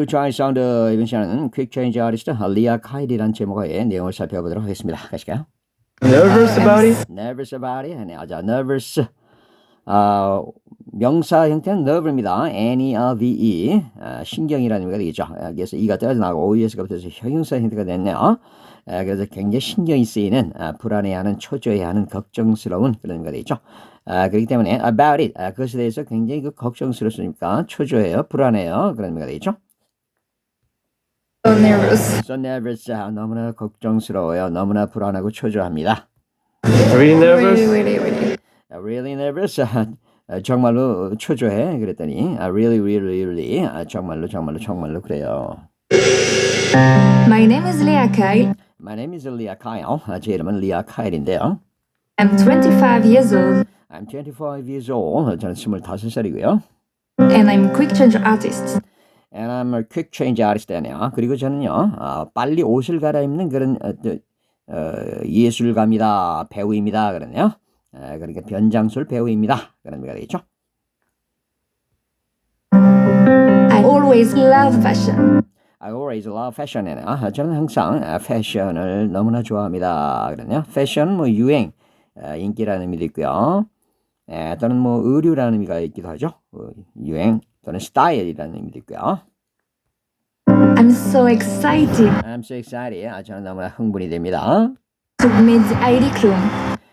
그 좌이 사운드 이번 시간은 퀵 체인지 아리스트 리아 카일이라는 제목의 내용을 살펴보도록 하겠습니다. 가실까요? Nervous about it? Nervous about it. 네, 자, nervous. 아, 명사 형태는 nerve입니다. N-E-R-V-E. 아, 신경이라는 의미가 되겠죠. 아, 그래서 이가 떨어져나가고 OES가 붙어서 형용사 형태가 됐네요. 아, 그래서 굉장히 신경이 쓰이는, 아, 불안해하는, 초조해하는, 걱정스러운 그런 의미가 되겠죠. 아, 그렇기 때문에 about it. 아, 그것에 대해서 굉장히 그 걱정스럽습니까? 초조해요. 불안해요. 그런 의미가 되겠죠. So nervous. So nervous. 아, 너무나 걱정스러워요. 너무나 불안하고 초조합니다. Really nervous? Really, really, really. 아, really nervous. 아, 아, 정말로 초조해. 그랬더니 아, really, really, really. 아, 정말로, 정말로, 정말로 그래요. My name is Leah Kyle. My name is Leah Kyle. 아, 제 이름은 리아 카일인데요. I'm 25 years old I'm 25 years old. 저는 25살이고요. and I'm quick change artist. And I'm a quick change artist네요. 그리고 저는요, 아, 빨리 옷을 갈아입는 그런 어, 저, 어, 예술가입니다. 배우입니다. 그러네요. 아, 그러니까 변장술 배우입니다. 그런 의미가 되겠죠. I always love fashion. I always love fashion이네요. 아, 저는 항상 아, 패션을 너무나 좋아합니다. 그러네요. 패션 뭐 유행, 아, 인기라는 의미도 있고요. 에, 또는 뭐 의류라는 의미가 있기도 하죠. 어, 유행 또는 스타일이라는 의미도 있고요. I'm so excited I'm so excited. 아, 저는 너무나 흥분이 됩니다. to meet Heidi Klum.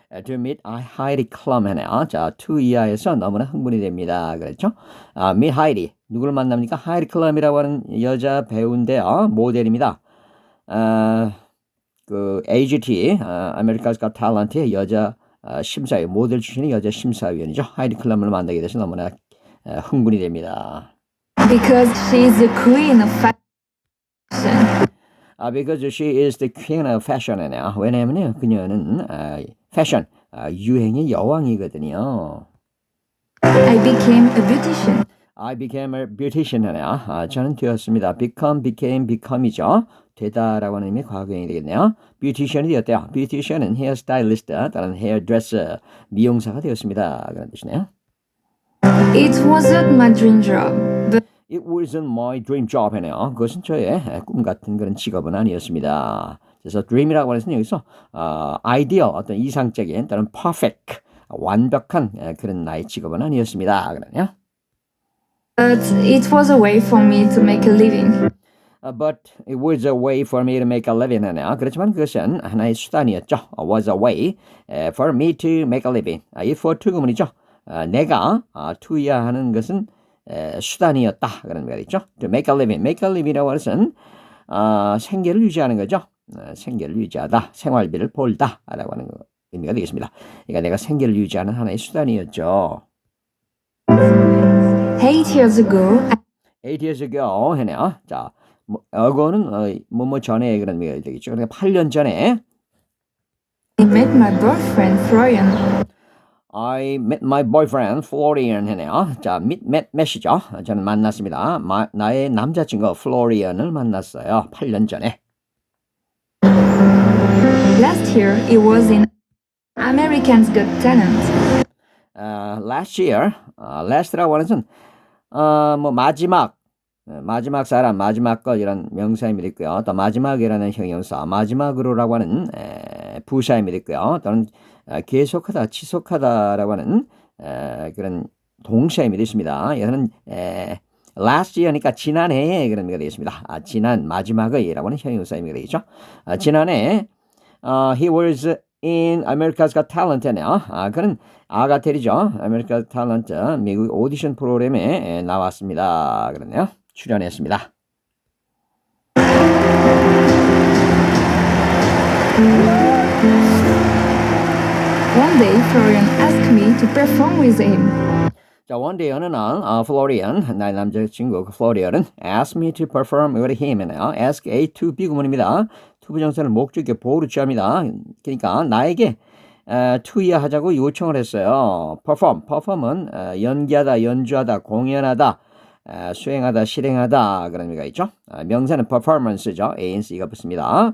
아, To meet Heidi Klum 하네요. 자, to 이하에서 너무나 흥분이 됩니다. 그렇죠? 아, meet Heidi. 누구를 만납니까? Heidi Klum이라고 하는 여자 배우인데요. 모델입니다. 아, 그 AGT, 아, America's Got Talent의 여자 아, 심사위원, 모델 출신의 여자 심사위원이죠. 하이디 클럼을 만나게 돼서 너무나 아, 흥분이 됩니다. Because she is the queen of fashion. 아, because she is the queen of fashion이네요. 왜냐하면요, 그녀는 아, 패션, 아, 유행의 여왕이거든요. I became a beautician. I became a beautician 하네요. 아, 저는 되었습니다. become, became, become이죠. 되다라고 하는 의미의 과거형이 되겠네요. beautician이 되었대요. beautician은 hair stylist, 다른 hairdresser, 미용사가 되었습니다. 그런 뜻이네요. It wasn't my dream job, but It wasn't my dream job 하네요. 그것은 저의 꿈 같은 그런 직업은 아니었습니다. 그래서 dream이라고 하는 것은 여기서 어, ideal, 어떤 이상적인 또는 perfect, 완벽한 에, 그런 나의 직업은 아니었습니다. 그러네요. but it was a way for me to make a living. Uh, but it was a way for me to make a living 하네요. 그렇지만 그것은 하나의 수단이었죠. Uh, was a way uh, for me to make a living. Uh, it for to 구문이죠. Uh, 내가 uh, to야 하는 것은 수단이었다. 그런 있죠. To make a living. make a living이라고 하는 것은 uh, 생계를 유지하는 거죠. 생계를 유지하다. 생활비를 벌다. 라고 하는 거, 의미가 되겠습니다. 그러니까 내가 생계를 유지하는 하나의 수단이었죠. Eight years ago, I eight years ago 해네요. 자, 뭐, ago는 어, 뭐뭐 전에 그런 의미가 되겠죠. 그러니까 8년 전에 met my boyfriend Florian. I met my boyfriend Florian 해네요. 자, meet, met, met이죠. 저는 만났습니다. 마, 나의 남자친구 Florian을 만났어요. 8년 전에. Last year, he was in Americans Got Talent. 어, last year, 어, last라고 하는 것은 어, 뭐 마지막, 어, 마지막 사람, 마지막 것 이런 명사임이 있고요. 또 마지막이라는 형용사, 마지막으로라고 하는 에, 부사임이 있고요. 또는 어, 계속하다, 지속하다라고 하는 에, 그런 동사임이 있습니다. 이거는 에, last year니까 지난해에 그런 의미가 되겠습니다. 아, 지난 마지막의라고 하는 형용사임이 되겠죠. 아, 지난해 어, he was in America's Got Talent네요. 아, 그는 아가텔이죠. America's Talent 미국 오디션 프로그램에 에, 나왔습니다. 그러네요. 출연했습니다. One day, Florian asked me to perform with him. 자, one day 어느 날 어, 플로리안 나의 남자친구 그 플로리안은 asked me to perform with him이네요. ask A to B 구문입니다. to 부정사를 목적에 보호로 취합니다. 그러니까 나에게 에, to야 하자고 요청을 했어요. perform, perform은 에, 연기하다, 연주하다, 공연하다, 에, 수행하다, 실행하다 그런 의미가 있죠. 아, 명사는 performance죠. ANC가 붙습니다.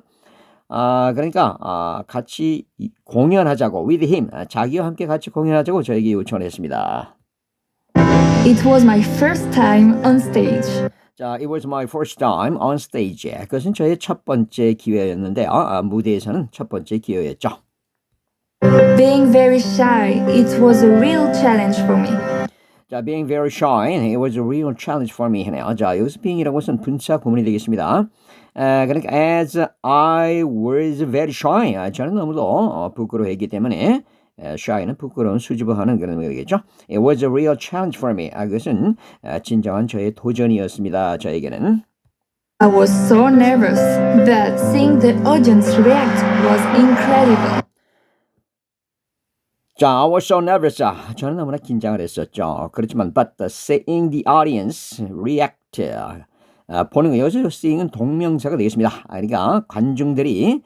아, 그러니까 아, 같이 이- 공연하자고 with him 아, 자기와 함께 같이 공연하자고 저에게 요청을 했습니다. It was my first time on stage. 자, it was my first time on stage. 그것은 저의 첫 번째 기회였는데요. 아, 무대에서는 첫 번째 기회였죠. Being very shy, it was a real challenge for me. 자, being very shy, it was a real challenge for me. 하네요. 자, 여기서 being이라고 해서는 분사 구문이 되겠습니다. 아, 그러니까 as I was very shy, 아, 저는 너무도 어, 부끄러워했기 때문에 에, shy는 부끄러운 수줍어 하는 그런 의미겠죠. It was a real challenge for me. 아, 그것은 아, 진정한 저의 도전이었습니다. 저에게는. I was so nervous, but seeing the audience react was incredible. 자, I was so nervous. 아, 저는 너무나 긴장을 했었죠. 그렇지만, but the seeing the audience react. 아, 보는 거, 여기서 seeing은 동명사가 되겠습니다. 아, 그러니까 관중들이,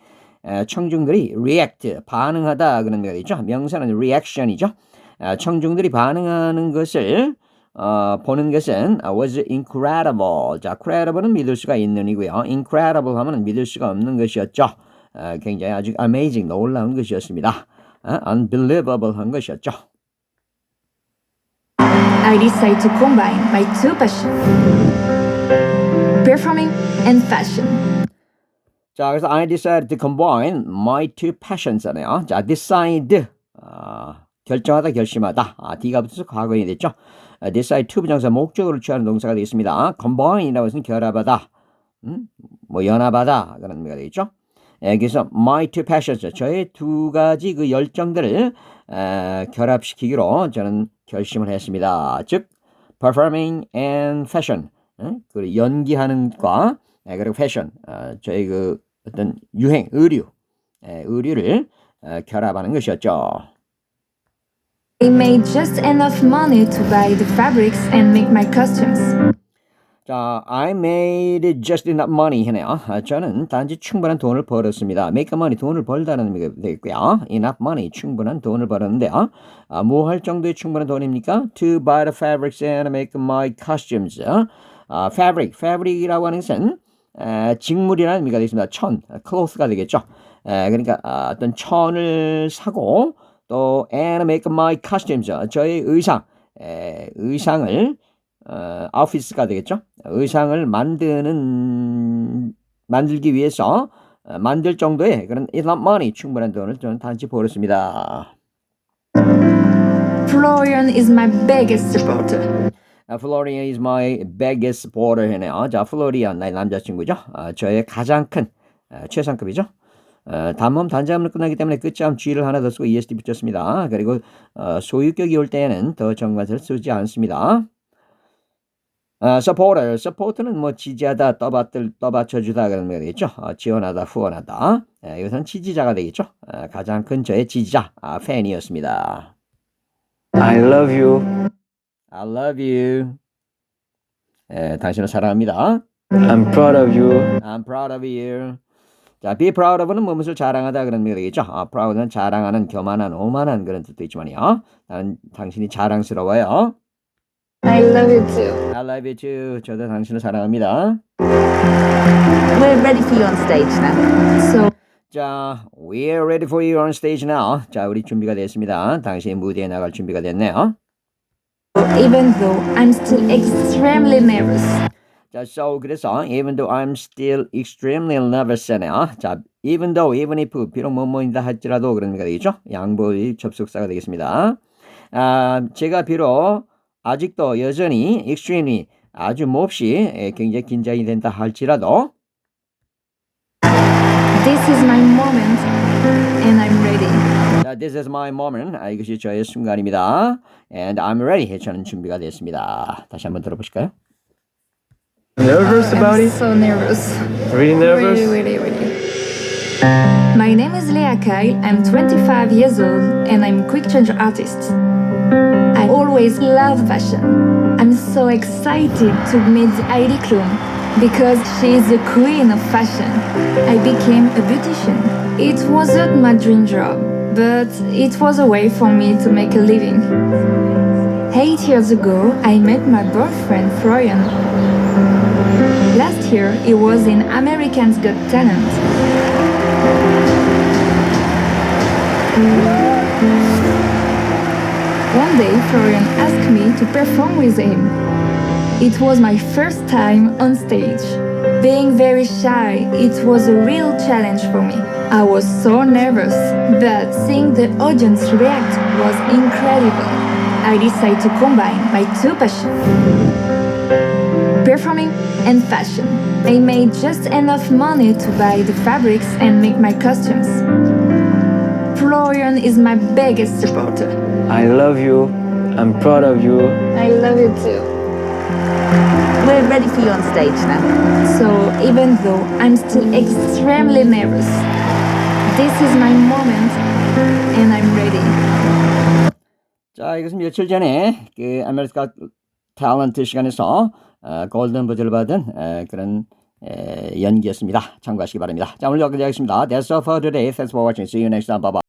에, 청중들이 react, 반응하다 그런 의미가 되죠. 명사는 reaction이죠. 아, 청중들이 반응하는 것을 어, 보는 것은 was incredible. 자, credible은 믿을 수가 있는 이고요. incredible 하면 믿을 수가 없는 것이었죠. 아, 굉장히 아주 amazing, 놀라운 것이었습니다. 아, unbelievable 한 것이었죠. I decided to combine my two passions performing and fashion. 자, 그래서 I decided to combine my two passions 하네요. 자, decide 아, 결정하다, 결심하다. 아, D가 붙어서 과거이 됐죠. 아, decide to 부정사 목적으로 취하는 동사가 되겠습니다. combine이라고 해서 결합하다, 음? 뭐 연합하다 그런 의미가 되겠죠. 예, 그래서 my two passions 저의 두 가지 그 열정들을 에, 결합시키기로 저는 결심을 했습니다. 즉 performing and fashion 응? 그 연기하는 과 예, 그리고 패션 어, 저희 그 어떤 유행 의류 예, 의류를 어, 결합하는 것이었죠. I made just enough money to buy the fabrics and make my costumes. 자, I made just enough money 해네요. 아, 저는 단지 충분한 돈을 벌었습니다. make money 돈을 벌다는 의미가 되겠고요. enough money 충분한 돈을 벌었는데요. 아, 뭐할 정도의 충분한 돈입니까? To buy the fabrics and make my costumes. 아, fabric, fabric이라고 하는 것은 에, 직물이라는 의미가 되겠습니다. 천, cloth가 되겠죠. 에, 그러니까 아, 어떤 천을 사고 또 and make my costumes. 저의 의상, 에, 의상을 어, 오피스가 되겠죠. 의상을 만드는 만들기 위해서 어, 만들 정도의 그런 enough money 충분한 돈을 저는 단지 벌었습니다. Florian is my biggest supporter. 아, Florian is my biggest supporter 해네요. 자, 플로리안 나의 남자친구죠. 아, 저의 가장 큰 아, 최상급이죠. 어, 단모음 단자음으로 끝나기 때문에 끝자음 G를 하나 더 쓰고 ESD 붙였습니다. 그리고 어, 소유격이 올 때에는 더 정관사를 쓰지 않습니다. 아, supporter, support는 뭐 지지하다, 떠받들, 떠받쳐주다 그런 거 되겠죠. 어, 지원하다, 후원하다. 예, 이것은 지지자가 되겠죠. 아, 가장 큰 저의 지지자, 아, 팬이었습니다. I love you. I love you. 예, 당신을 사랑합니다. I'm proud of you. I'm proud of you. 자, be proud of는 무엇을 자랑하다 그런 의미가 되겠죠. 아, proud는 자랑하는, 교만한, 오만한 그런 뜻도 있지만요. 나는 당신이 자랑스러워요. I love you too. I love you too. 저도 당신을 사랑합니다. We're ready for you on stage now. So, 자, we're ready for you on stage now. 자, 우리 준비가 됐습니다. 당신이 무대에 나갈 준비가 됐네요. even though I'm still extremely nervous, 자, so 그래서 even though I'm still extremely nervous 하네요. 자, even though, even if 비록 뭐뭐이다 할지라도 그런 의미가 되겠죠. 양보의 접속사가 되겠습니다. 아, 제가 비록 아직도 여전히 extremely 아주 몹시 에, 굉장히 긴장이 된다 할지라도 this is my moment and I'm ready. 자, this is my moment. 아, 이것이 저의 순간입니다. And I'm ready. 저는 준비가 됐습니다. 다시 한번 들어보실까요? Nervous about I'm it? so nervous. Really nervous? Really, really, really. My name is Leah Kyle. I'm 25 years old and I'm quick change artist. I always love fashion. I'm so excited to meet Heidi Klum because she is the queen of fashion. I became a beautician. It wasn't my dream job, but it was a way for me to make a living. Eight years ago, I met my boyfriend Florian. Last year, he was in American's Got Talent. One day, Florian asked me to perform with him. It was my first time on stage. Being very shy, it was a real challenge for me. I was so nervous, but seeing the audience react was incredible. I decided to combine my two passions performing and fashion. I made just enough money to buy the fabrics and make my costumes. Florian is my biggest supporter. I love you. I'm proud of you. I love you too. We're ready for you on stage now. So, even though I'm still extremely nervous, this is my moment and I'm ready. 자, 이것은 며칠 전에 그 아메리카 탤런트 시간에서 어, 골든 버즈를 받은 에, 그런 에, 연기였습니다. 참고하시기 바랍니다. 자, 오늘 여기까지 하겠습니다. That's all for today. Thanks for watching. See you next time. Bye bye.